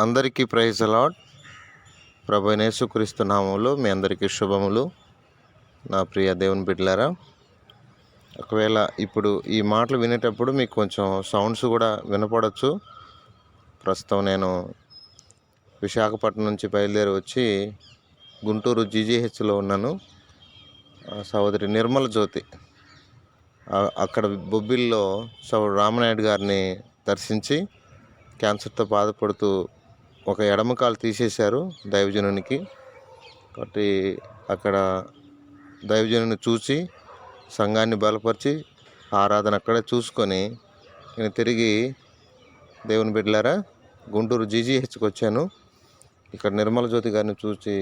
అందరికీ ప్రైజ్ అలాడ్ ప్రభు యేసుక్రీస్తు నామములు మీ అందరికీ శుభములు. నా ప్రియ దేవుని బిడ్డలారా ఒకవేళ ఇప్పుడు ఈ మాటలు వినేటప్పుడు మీకు కొంచెం సౌండ్స్ కూడా వినపడవచ్చు ప్రస్తుతం నేను విశాఖపట్నం నుంచి బయలుదేరి వచ్చి గుంటూరు జీజీహెచ్లో ఉన్నాను. సహోదరి నిర్మల జ్యోతి అక్కడ బొబ్బిల్లో సౌ రామనాయుడు గారిని దర్శించి క్యాన్సర్తో బాధపడుతూ ఒక ఎడమ కాలు తీసేశారు దైవజనునికి. కాబట్టి అక్కడ దైవజనుని చూసి సంఘాన్ని బలపరిచి ఆరాధన అక్కడే చూసుకొని నేను తిరిగి దేవుని బిడ్డలారా గుంటూరు జీజీహెచ్కి వచ్చాను. ఇక్కడ నిర్మల జ్యోతి గారిని చూసి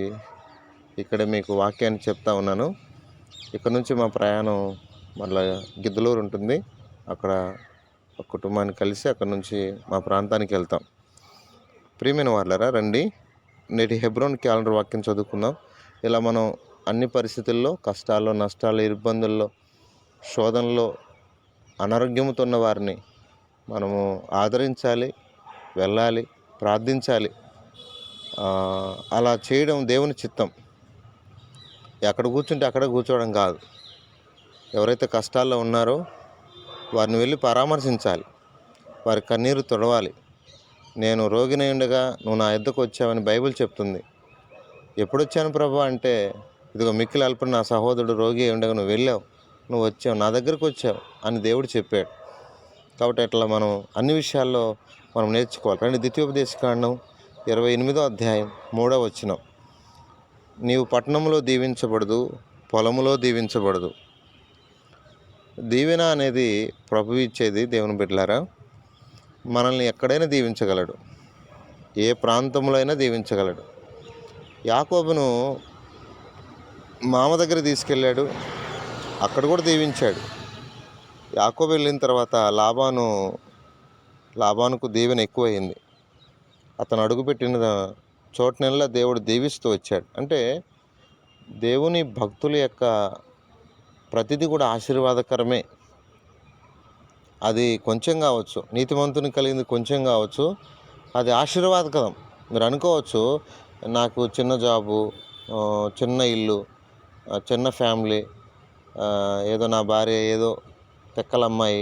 ఇక్కడ మీకు వాక్యాన్ని చెప్తా ఉన్నాను. ఇక్కడ నుంచి మా ప్రయాణం మళ్ళా గిద్దలూరు ఉంటుంది. అక్కడ కుటుంబాన్ని కలిసి అక్కడ నుంచి మా ప్రాంతానికి వెళ్తాం. ప్రియమైన వాళ్ళరా రండి. నేటి హెబ్రోన్ క్యాలెండర్ వాక్యం చదువుకుందాం. ఇలా మనం అన్ని పరిస్థితుల్లో కష్టాల్లో నష్టాల్లో ఇబ్బందుల్లో శోధనలో అనారోగ్యంతో ఉన్న వారిని మనము ఆదరించాలి వెళ్ళాలి ప్రార్థించాలి. అలా చేయడం దేవుని చిత్తం. ఎక్కడ కూర్చుంటే అక్కడ కూర్చోవడం కాదు. ఎవరైతే కష్టాల్లో ఉన్నారో వారిని వెళ్ళి పరామర్శించాలి. వారి కన్నీరు తొడవాలి. నేను రోగిని ఉండగా నువ్వు నా ఎద్దకు వచ్చావని బైబిల్ చెప్తుంది. ఎప్పుడొచ్చాను ప్రభా అంటే ఇదిగో మిక్కిలి అల్పన నా సహోదరుడు రోగి ఉండగా నువ్వు వెళ్ళావు. నువ్వు వచ్చావు నా దగ్గరకు వచ్చావు అని దేవుడు చెప్పాడు. కాబట్టి అట్లా మనం అన్ని విషయాల్లో మనం నేర్చుకోవాలి. రండి ద్వితీయోపదేశ కాండం ఇరవై ఎనిమిదో అధ్యాయం మూడో వచ్చినం నీవు పట్టణంలో దీవించబడదు పొలములో దీవించబడదు. దీవెన అనేది ప్రభు ఇచ్చేది దేవుని బిడ్డలారా? మనల్ని ఎక్కడైనా దీవించగలడు. ఏ ప్రాంతంలో అయినా దీవించగలడు. యాకోబును మామ దగ్గర తీసుకెళ్ళాడు. అక్కడ కూడా దీవించాడు. యాకోబు వెళ్ళిన తర్వాత లాభాను లాభానుకు దీవెన ఎక్కువైంది. అతను అడుగుపెట్టిన చోటనెల్లా దేవుడు దీవిస్తూ వచ్చాడు. అంటే దేవుని భక్తుల యొక్క ప్రతిదీ కూడా ఆశీర్వాదకరమే. అది కొంచెం కావచ్చు నీతిమంతుని కలిగింది కొంచెం కావచ్చు అది ఆశీర్వాదకరం. మీరు అనుకోవచ్చు నాకు చిన్న జాబు చిన్న ఇల్లు చిన్న ఫ్యామిలీ ఏదో నా భార్య ఏదో పెక్కల అమ్మాయి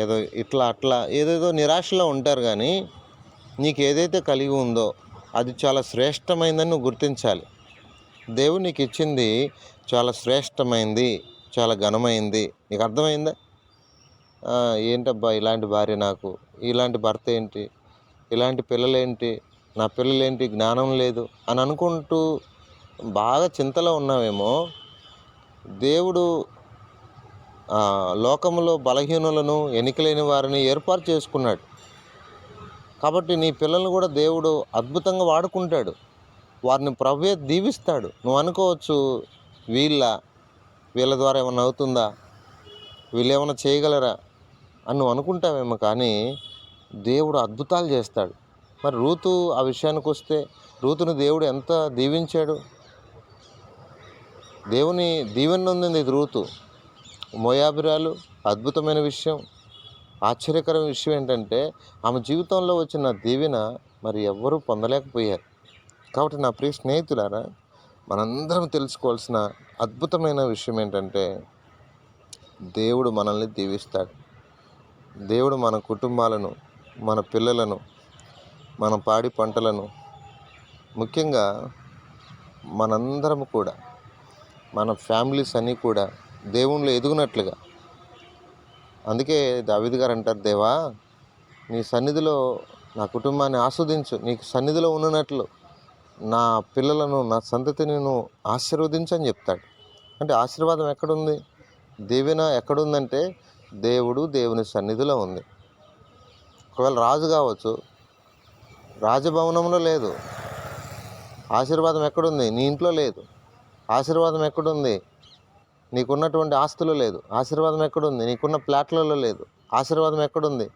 ఏదో ఇట్లా అట్లా ఏదేదో నిరాశలో ఉంటారు కానీ నీకు ఏదైతే కలిగి ఉందో అది చాలా శ్రేష్టమైందని నువ్వు గుర్తించాలి. దేవుడు నీకు ఇచ్చింది చాలా శ్రేష్టమైంది చాలా ఘనమైంది. నీకు అర్థమైందా? ఏంటబ్బా ఇలాంటి భార్య నాకు? ఇలాంటి భర్త ఏంటి? ఇలాంటి పిల్లలేంటి? నా పిల్లలేంటి? జ్ఞానం లేదు అని అనుకుంటూ బాగా చింతలో ఉన్నావేమో. దేవుడు లోకంలో లోకములో బలహీనులను ఎన్నికలేని వారిని ఏర్పాటు చేసుకున్నాడు. కాబట్టి నీ పిల్లల్ని కూడా దేవుడు అద్భుతంగా వాడుకుంటాడు. వారిని ప్రభువే దీవిస్తాడు. నువ్వు అనుకోవచ్చు వీళ్ళ వీళ్ళ ద్వారా ఏమైనా అవుతుందా? వీళ్ళు ఏమైనా చేయగలరా? అని నువ్వు అనుకుంటావేమో కానీ దేవుడు అద్భుతాలు చేస్తాడు. మరి రూతు ఆ విషయానికి వస్తే రూతును దేవుడు ఎంత దీవించాడు? దేవుని దీవెన ఉంది ఇది రూతు. మోయాబిరాలు అద్భుతమైన విషయం. ఆశ్చర్యకరమైన విషయం ఏంటంటే ఆమె జీవితంలో వచ్చిన దీవెన మరి ఎవ్వరూ పొందలేకపోయారు. కాబట్టి నా ప్రియ స్నేహితులారా మనందరం తెలుసుకోవాల్సిన అద్భుతమైన విషయం ఏంటంటే దేవుడు మనల్ని దీవిస్తాడు. దేవుడు మన కుటుంబాలను మన పిల్లలను మన పాడి పంటలను ముఖ్యంగా మనందరం కూడా మన ఫ్యామిలీస్ అన్నీ కూడా దేవుళ్ళు ఎదుగునట్లుగా. అందుకే దావిద్ గారు అంటారు దేవా నీ సన్నిధిలో నా కుటుంబాన్ని ఆస్వాదించు నీకు సన్నిధిలో ఉన్నట్లు నా పిల్లలను నా సంతతిని నువ్వు ఆశీర్వదించని చెప్తాడు. అంటే ఆశీర్వాదం ఎక్కడుంది? దీవెన ఎక్కడుందంటే దేవుడు దేవుని సన్నిధిలో ఉంది. ఒకవేళ రాజు కావచ్చు రాజభవనంలో లేదు. ఆశీర్వాదం ఎక్కడుంది? నీ ఇంట్లో లేదు. ఆశీర్వాదం ఎక్కడుంది? నీకున్నటువంటి ఆస్తులు లేదు. ఆశీర్వాదం ఎక్కడుంది? నీకున్న ప్లాట్లలో లేదు. ఆశీర్వాదం ఎక్కడుంది?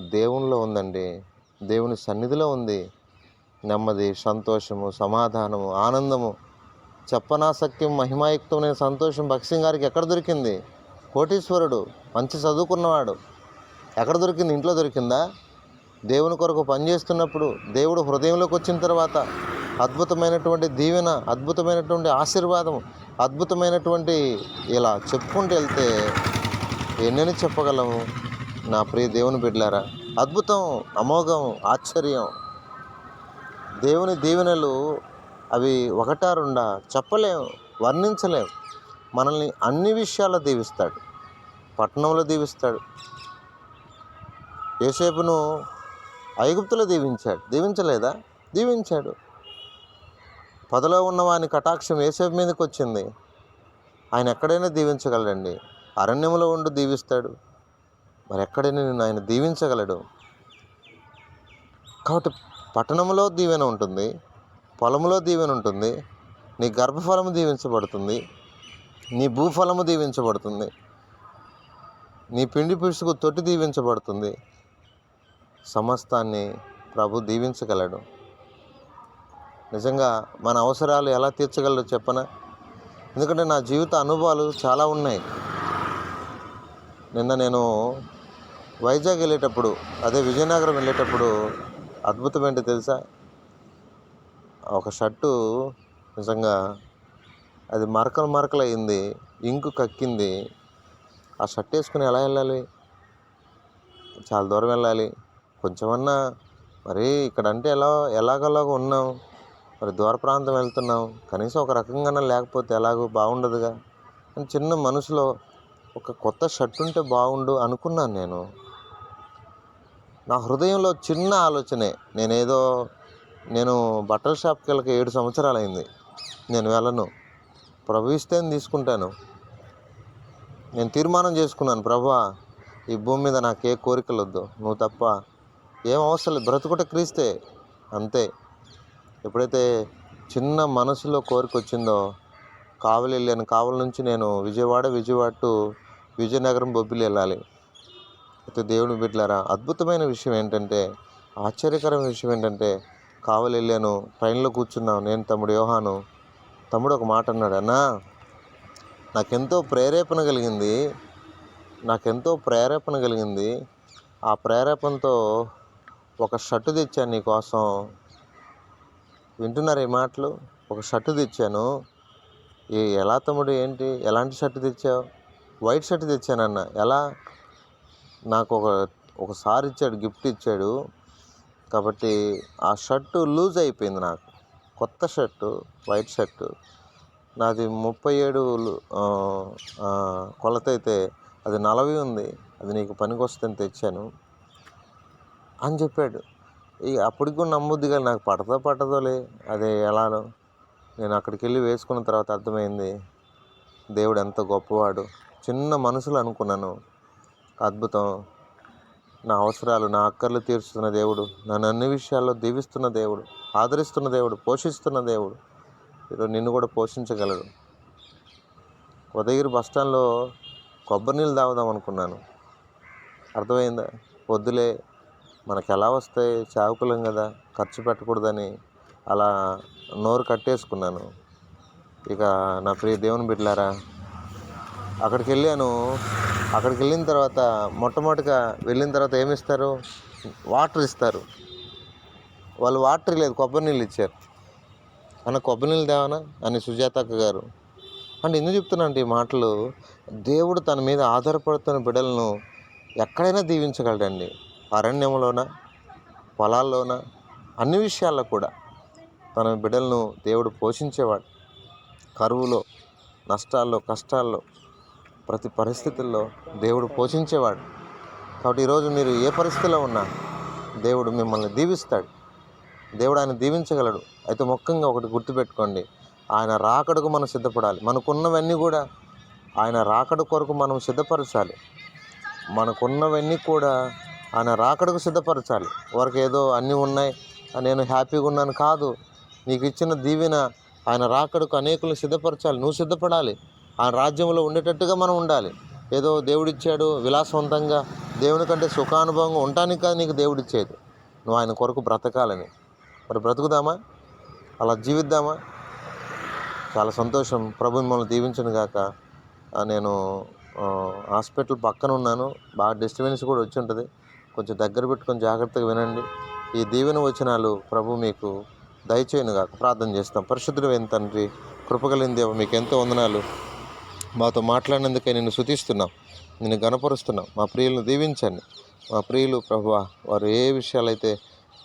దేవునిలో ఉందండి. దేవుని సన్నిధిలో ఉంది. నెమ్మది సంతోషము సమాధానము ఆనందము చెప్పనాసక్యం మహిమాయుక్తమైన సంతోషం భక్సింగ్ గారికి ఎక్కడ దొరికింది? కోటీశ్వరుడు మంచి చదువుకున్నవాడు. ఎక్కడ దొరికింది? ఇంట్లో దొరికిందా? దేవుని కొరకు పనిచేస్తున్నప్పుడు దేవుడు హృదయంలోకి వచ్చిన తర్వాత అద్భుతమైనటువంటి దీవెన అద్భుతమైనటువంటి ఆశీర్వాదం అద్భుతమైనటువంటి ఇలా చెప్పుకుంటూ వెళ్తే ఎన్నని చెప్పగలము? నా ప్రియ దేవుని బిడ్డలారా అద్భుతం అమోఘం ఆశ్చర్యం. దేవుని దీవెనలు అవి ఒకటా రెండా చెప్పలేం వర్ణించలేం. మనల్ని అన్ని విషయాల్లో దీవిస్తాడు. పట్టణంలో దీవిస్తాడు. ఏసేపును ఐగుప్తులో దీవించాడు. దీవించలేదా? దీవించాడు. పదలో ఉన్నవాని కటాక్షం ఏసేపు మీదకి వచ్చింది. ఆయన ఎక్కడైనా దీవించగలడండి. అరణ్యంలో ఉండి దీవిస్తాడు. మరి ఎక్కడైనా నేను ఆయన దీవించగలడు. కాబట్టి పట్టణంలో దీవెన ఉంటుంది. పొలంలో దీవెన ఉంటుంది. నీ గర్భఫలము దీవించబడుతుంది. నీ భూఫలము దీవించబడుతుంది. నీ పిండి పిసుకు తొట్టి దీవించబడుతుంది. సమస్తాన్ని ప్రభు దీవించగలడు. నిజంగా మన అవసరాలు ఎలా తీర్చగలడో చెప్పనా? ఎందుకంటే నా జీవిత అనుభవాలు చాలా ఉన్నాయి. నిన్న నేను వైజాగ్ వెళ్ళేటప్పుడు అదే విజయనగరం వెళ్ళేటప్పుడు అద్భుతం ఏంటో తెలుసా? ఒక షర్టు నిజంగా అది మరకలు మరకలు అయింది ఇంకు కక్కింది. ఆ షర్ట్ వేసుకుని ఎలా వెళ్ళాలి? చాలా దూరం వెళ్ళాలి. కొంచెమన్నా మరి ఇక్కడ అంటే ఎలా ఎలాగోలాగో ఉన్నాం. మరి దూర ప్రాంతం వెళ్తున్నాం. కనీసం ఒక రకంగానే లేకపోతే ఎలాగో బాగుండదుగా అని చిన్న మనసులో ఒక కొత్త షర్ట్ ఉంటే బాగుండు అనుకున్నాను నేను. నా హృదయంలో చిన్న ఆలోచనే నేనేదో నేను బట్టల షాప్కి వెళ్ళక ఏడు సంవత్సరాలు అయింది నేను వెళ్ళను. ప్రభు ఇస్తేనే తీసుకుంటాను. నేను తీర్మానం చేసుకున్నాను ప్రభా ఈ భూమి మీద నాకు ఏ కోరికలు వద్దు. నువ్వు తప్ప ఏం అవసరం లేదు. బ్రతుకుట క్రీస్తే. అంతే. ఎప్పుడైతే చిన్న మనసులో కోరిక వచ్చిందో కావలి వెళ్ళాను కావలి నుంచి నేను విజయవాడ విజయవాడ టు విజయనగరం బొబ్బిలి వెళ్ళాలి. అయితే దేవుని బిడ్డలారా అద్భుతమైన విషయం ఏంటంటే ఆశ్చర్యకరమైన విషయం ఏంటంటే కావలి వెళ్ళాను ట్రైన్లో కూర్చున్నాను నేను తమ్ముడు యోహాను తమ్ముడు ఒక మాట అన్నాడు అన్నా నాకెంతో ప్రేరేపణ కలిగింది నాకెంతో ప్రేరేపణ కలిగింది. ఆ ప్రేరేపణతో ఒక షర్టు తెచ్చాను నీకోసం వింటున్నారు ఈ మాటలు? ఒక షర్టు తెచ్చాను. ఏ ఎలా తమ్ముడు ఏంటి? ఎలాంటి షర్టు తెచ్చావు? వైట్ షర్ట్ తెచ్చానన్న ఎలా? నాకు ఒక ఒకసారి ఇచ్చాడు గిఫ్ట్ ఇచ్చాడు. కాబట్టి ఆ షర్టు లూజ్ అయిపోయింది నాకు. కొత్త షర్టు వైట్ షర్టు. నాది ముప్పై ఏడు కొలత అయితే అది నలభై ఉంది. అది నీకు పనికొస్తుందని తెచ్చాను అని చెప్పాడు. ఇక అప్పటికి కూడా నమ్మొద్దు కానీ నాకు పడదో పట్టదోలే అదే ఎలానో. నేను అక్కడికి వెళ్ళి వేసుకున్న తర్వాత అర్థమైంది దేవుడు ఎంత గొప్పవాడు. చిన్న మనసులో అనుకున్నాను అద్భుతం. నా అవసరాలు నా అక్కర్లు తీర్చుతున్న దేవుడు నన్ను అన్ని విషయాల్లో దీవిస్తున్న దేవుడు. ఆదరిస్తున్న దేవుడు పోషిస్తున్న దేవుడు. ఈరోజు నిన్ను కూడా పోషించగలడు. ఉదయగిరి బస్ స్టాండ్లో కొబ్బరి నీళ్ళు తాగుదాం అనుకున్నాను. అర్థమైందా? పొద్దులే మనకు ఎలా వస్తాయి చావుకులం కదా ఖర్చు పెట్టకూడదని అలా నోరు కట్టేసుకున్నాను. ఇక నా ప్రియ దేవుని బిడ్డలారా అక్కడికి వెళ్ళాను. అక్కడికి వెళ్ళిన తర్వాత మొట్టమొదటిగా వెళ్ళిన తర్వాత ఏమిస్తారు? వాటర్ ఇస్తారు. వాళ్ళు వాటర్ లేదు కొబ్బరి నీళ్ళు ఇచ్చారు. అన్న కొబ్బరి నీళ్ళు దేవనా అని సుజాతక్క గారు. అంటే ఎందుకు చెప్తున్నానంటే ఈ మాటలు దేవుడు తన మీద ఆధారపడుతున్న బిడ్డలను ఎక్కడైనా దీవించగలడండి. అరణ్యంలోన పొలాల్లోన అన్ని విషయాల్లో కూడా తన బిడ్డలను దేవుడు పోషించేవాడు. కరువులో నష్టాల్లో కష్టాల్లో ప్రతి పరిస్థితుల్లో దేవుడు పోషించేవాడు. కాబట్టి ఈరోజు మీరు ఏ పరిస్థితిలో ఉన్నా దేవుడు మిమ్మల్ని దీవిస్తాడు. దేవుడు ఆయన దీవించగలడు. అయితే ముఖ్యంగా ఒకటి గుర్తుపెట్టుకోండి. ఆయన రాకడకు మనం సిద్ధపడాలి. మనకున్నవన్నీ కూడా ఆయన రాకడ కొరకు మనం సిద్ధపరచాలి. మనకున్నవన్నీ కూడా ఆయన రాకడకు సిద్ధపరచాలి. వారికి ఏదో అన్నీ ఉన్నాయి. నేను హ్యాపీగా ఉన్నాను కాదు. నీకు ఇచ్చిన దీవెన ఆయన రాకడకు అనేకులను సిద్ధపరచాలి. నువ్వు సిద్ధపడాలి. ఆయన రాజ్యంలో ఉండేటట్టుగా మనం ఉండాలి. ఏదో దేవుడిచ్చాడు విలాసవంతంగా. దేవుని కంటే సుఖానుభవంగా ఉండటానికి కాదు నీకు దేవుడిచ్చేది నువ్వు ఆయన కొరకు బ్రతకాలని. మరి బ్రతుకుదామా? అలా జీవిద్దామా? చాలా సంతోషం. ప్రభు మిమ్మల్ని దీవించను గాక. నేను హాస్పిటల్ పక్కన ఉన్నాను. బాగా డిస్టర్బెన్స్ కూడా వచ్చి ఉంటుంది. కొంచెం దగ్గర పెట్టుకొని జాగ్రత్తగా వినండి. ఈ దీవెన వచనాలు ప్రభు మీకు దయచేయను కాక ప్రార్థన చేస్తాం. పరిశుద్ధుడు అయిన తండ్రి కృపగలింది దేవ మీకు ఎంతో వందనాలు. మాతో మాట్లాడినందుకే నేను శుతిస్తున్నాం నేను గనపరుస్తున్నాం మా ప్రియులను దీవించండి. మా ప్రియులు ప్రభు వారు ఏ విషయాలైతే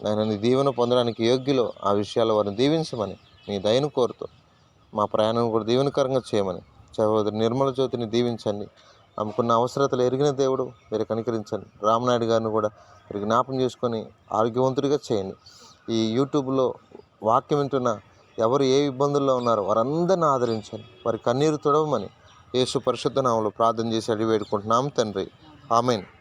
ఆయన నీ దీవెన పొందడానికి యోగ్యులో ఆ విషయాలు వారిని దీవించమని మీ దయను కోరుతూ మా ప్రయాణం కూడా దీవెనకరంగా చేయమని సహోదరి నిర్మల జ్యోతిని దీవించండి. ఆమెకున్న అవసరతలు ఎరిగిన దేవుడు మీరు కనికరించండి. రామనాయుడు గారిని కూడా మీరు జ్ఞాపం చేసుకొని ఆరోగ్యవంతుడిగా చేయండి. ఈ యూట్యూబ్లో వాక్యం వింటున్న ఎవరు ఏ ఇబ్బందుల్లో ఉన్నారో వారందరిని ఆదరించండి. వారి కన్నీరు తుడవమని యేసు పరిశుద్ధ నామంలో ప్రార్థన చేసి అడిగి వేడుకుంటున్నాం తండ్రి. ఆమెను.